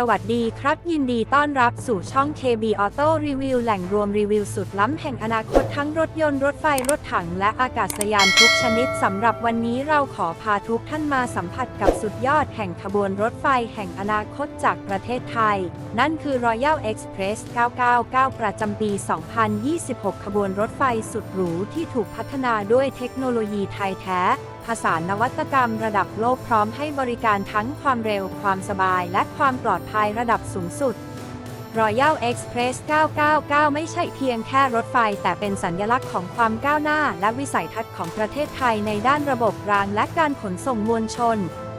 สวัสดีครับ ยินดีต้อนรับสู่ช่อง KB Auto Review แหล่งรวมรีวิวสุดล้ำแห่งอนาคตทั้งรถยนต์รถไฟรถถังและอากาศยานทุกชนิดสำหรับวันนี้เราขอพาทุกท่านมาสัมผัสกับสุดยอดแห่งขบวนรถไฟแห่งอนาคตจากประเทศไทย นั่นคือ Royal Express 999 ประจำปี 2026 ขบวนรถไฟสุดหรูที่ถูกพัฒนาด้วยเทคโนโลยีไทยแท้ ผสานนวัตกรรมระดับโลกพร้อมให้บริการทั้งความเร็ว ความสบาย และความปลอดภัยระดับสูงสุด Royal Express 999 ไม่ใช่เพียงแค่รถไฟ แต่เป็นสัญลักษณ์ของความก้าวหน้า และวิสัยทัศน์ของประเทศไทยในด้านระบบรางและการขนส่งมวลชน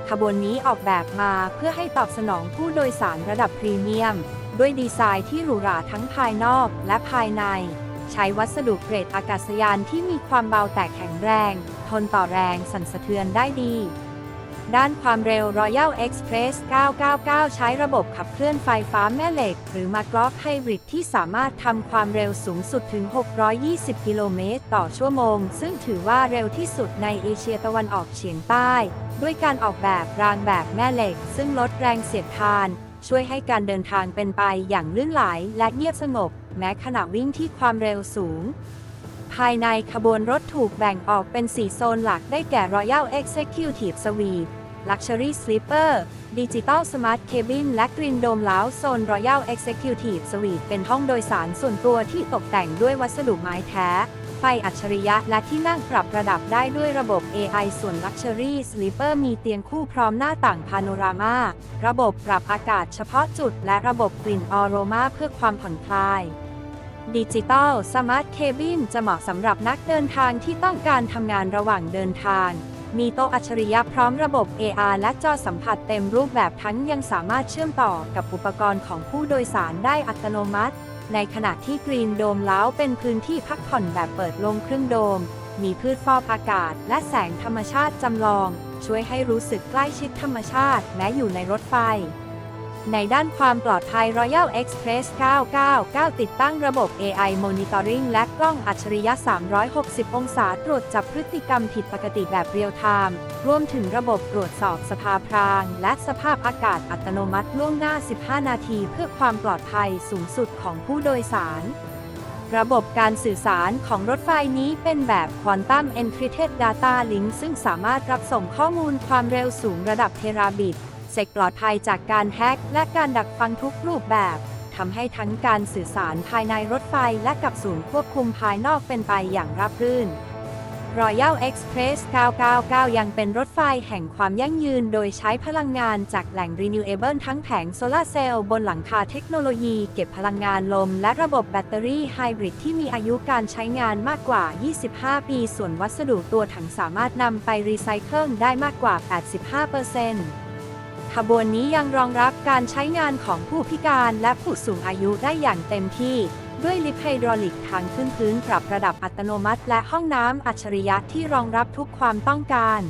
ขบวนนี้ออกแบบมาเพื่อให้ตอบสนองผู้โดยสารระดับพรีเมียม ด้วยดีไซน์ที่หรูหราทั้งภายนอกและภายใน ใช้วัสดุเกรดอากาศยานที่มีความเบาแต่แข็งแรง ทนต่อแรงสั่นสะเทือนได้ดี ด้านความเร็ว Royal Express 999 ใช้ระบบขับเคลื่อนไฟฟ้าแม่เหล็ก หรือมากรอกไฮบริดที่สามารถทำความเร็วสูงสุดถึง 620 กิโลเมตรต่อชั่วโมง ซึ่งถือว่าเร็วที่สุดในเอเชียตะวันออกเฉียงใต้ ด้วยการออกแบบรางแบบแม่เหล็ก ซึ่งลดแรงเสียดทานช่วยให้การเดินทางเป็นไปอย่างลื่นไหลและเงียบสงบ แม้ขณะวิ่งที่ความเร็วสูง ภายในขบวนรถถูกแบ่งออกเป็น 4 โซนหลักได้แก่ Royal Executive Suite Luxury Sleeper Digital Smart Cabin และ Green Dome Lounge โซน Royal Executive Suite เป็นห้องโดยสารส่วนตัวที่ตกแต่งด้วยวัสดุไม้แท้ ไฟอัจฉริยะและที่นั่งปรับระดับได้ด้วยระบบ AI ส่วน Luxury Sleeper มีเตียงคู่พร้อมหน้าต่างพาโนรามา ระบบปรับอากาศเฉพาะจุดและระบบกลิ่นออโรมาเพื่อความผ่อนคลาย ดิจิตอลสมาร์ทเคบินจะเหมาะสำหรับนักเดินทางที่ต้องการทำงานระหว่างเดินทาง มีโต๊ะอัจฉริยะพร้อมระบบ AR และจอสัมผัสเต็มรูปแบบทั้งยังสามารถเชื่อมต่อกับอุปกรณ์ของผู้โดยสารได้อัตโนมัติ ในขณะที่กรีนโดมเล้าเป็นพื้นที่พักผ่อนแบบเปิดลงครึ่งโดม มีพืชฟอกอากาศ และแสงธรรมชาติจำลอง ช่วยให้รู้สึกใกล้ชิดธรรมชาติแม้อยู่ในรถไฟ ในด้านความปลอดภัย Royal Express 999 ติดตั้งระบบ AI Monitoring และกล้องอัจฉริยะ 360 องศาตรวจจับพฤติกรรมผิดปกติแบบเรียลไทม์ รวมถึงระบบตรวจสอบสภาพราง และสภาพอากาศอัตโนมัติล่วงหน้า 15 นาที เพื่อความปลอดภัยสูงสุดของผู้โดยสาร ระบบการสื่อสารของรถไฟนี้เป็นแบบ Quantum Encrypted Data Link ซึ่งสามารถรับส่งข้อมูลความเร็วสูงระดับเทราบิต เซกปลอดภัยจากการแฮกและการดักฟังทุกรูปแบบทำให้ทั้งการสื่อสารภายในรถไฟและกับศูนย์ควบคุมภายนอกเป็นไปอย่างราบรื่น Royal Express 999 ยังเป็นรถไฟแห่งความยั่งยืนโดยใช้พลังงานจากแหล่ง Renewable ทั้งแผงโซลาร์เซลล์บนหลังคาเทคโนโลยีเก็บพลังงานลม และระบบแบตเตอรี่ไฮบริดที่มีอายุการใช้งานมากกว่า 25 ปี ส่วนวัสดุตัวถังสามารถนำไปรีไซเคิลได้มากกว่า 85% ขบวนนี้ยังรองรับการใช้งานของผู้พิการและผู้สูงอายุได้อย่างเต็มที่ ด้วยลิฟต์ไฮดรอลิกทางขึ้นพื้นปรับระดับอัตโนมัติและห้องน้ำอัจฉริยะที่รองรับทุกความต้องการ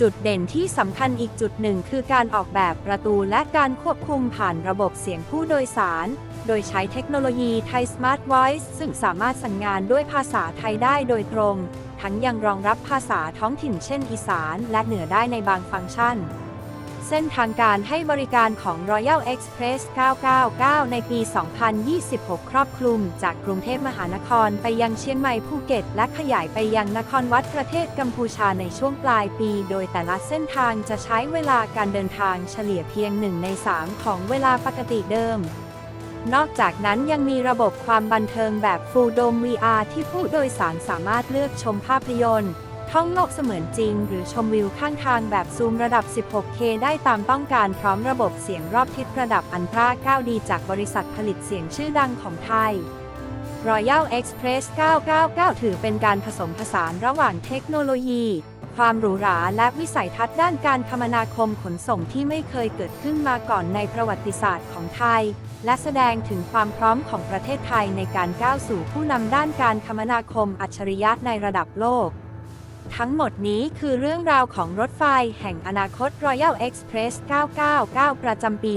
จุดเด่นที่สำคัญอีกจุดหนึ่งคือการออกแบบประตูและการควบคุมผ่านระบบเสียงผู้โดยสาร โดยใช้เทคโนโลยีไทย Smart Voice ซึ่งสามารถสั่งงานด้วยภาษาไทยได้โดยตรง ทั้งยังรองรับภาษาท้องถิ่นเช่นอีสานและเหนือได้ในบางฟังก์ชัน เส้นทางการให้บริการของ Royal Express 999 ในปี 2026 ครอบคลุม จากกรุงเทพมหานครไปยังเชียงใหม่ภูเก็ต และขยายไปยังนครวัดประเทศกัมพูชาในช่วงปลายปี โดยแต่ละเส้นทางจะใช้เวลาการเดินทางเฉลี่ยเพียง 1 ใน 3 ของเวลาปกติเดิมนอกจากนั้นยังมีระบบความบันเทิงแบบ Full Dome VR ที่ผู้โดยสารสามารถเลือกชมภาพยนตร์ ท่องโลกเสมือนจริง หรือชมวิวข้างทางแบบซูมระดับ 16K ได้ตามต้องการพร้อมระบบเสียงรอบทิศระดับอันตรา 9D จากบริษัทผลิตเสียงชื่อดังของไทย Royal Express 999 ถือเป็นการผสมผสานระหว่างเทคโนโลยี ความหรูหราและวิสัยทัศน์ด้านการคมนาคมขนส่งที่ไม่เคยเกิดขึ้นมาก่อนในประวัติศาสตร์ของไทย และแสดงถึงความพร้อมของประเทศไทยในการก้าวสู่ผู้นำด้านการคมนาคมอัจฉริยะในระดับโลก ทั้งหมดนี้คือเรื่องราวของรถไฟแห่งอนาคต Royal Express 999 ประจำปี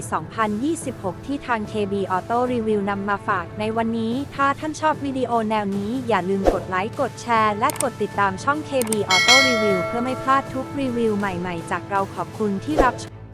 2026 ที่ทาง KB Auto Review นำมาฝากในวันนี้ ถ้าท่านชอบวิดีโอแนวนี้อย่าลืมกดไลค์ กดแชร์ และกดติดตามช่อง KB Auto Review เพื่อไม่พลาดทุกรีวิวใหม่ๆ จากเราขอบคุณที่รับชม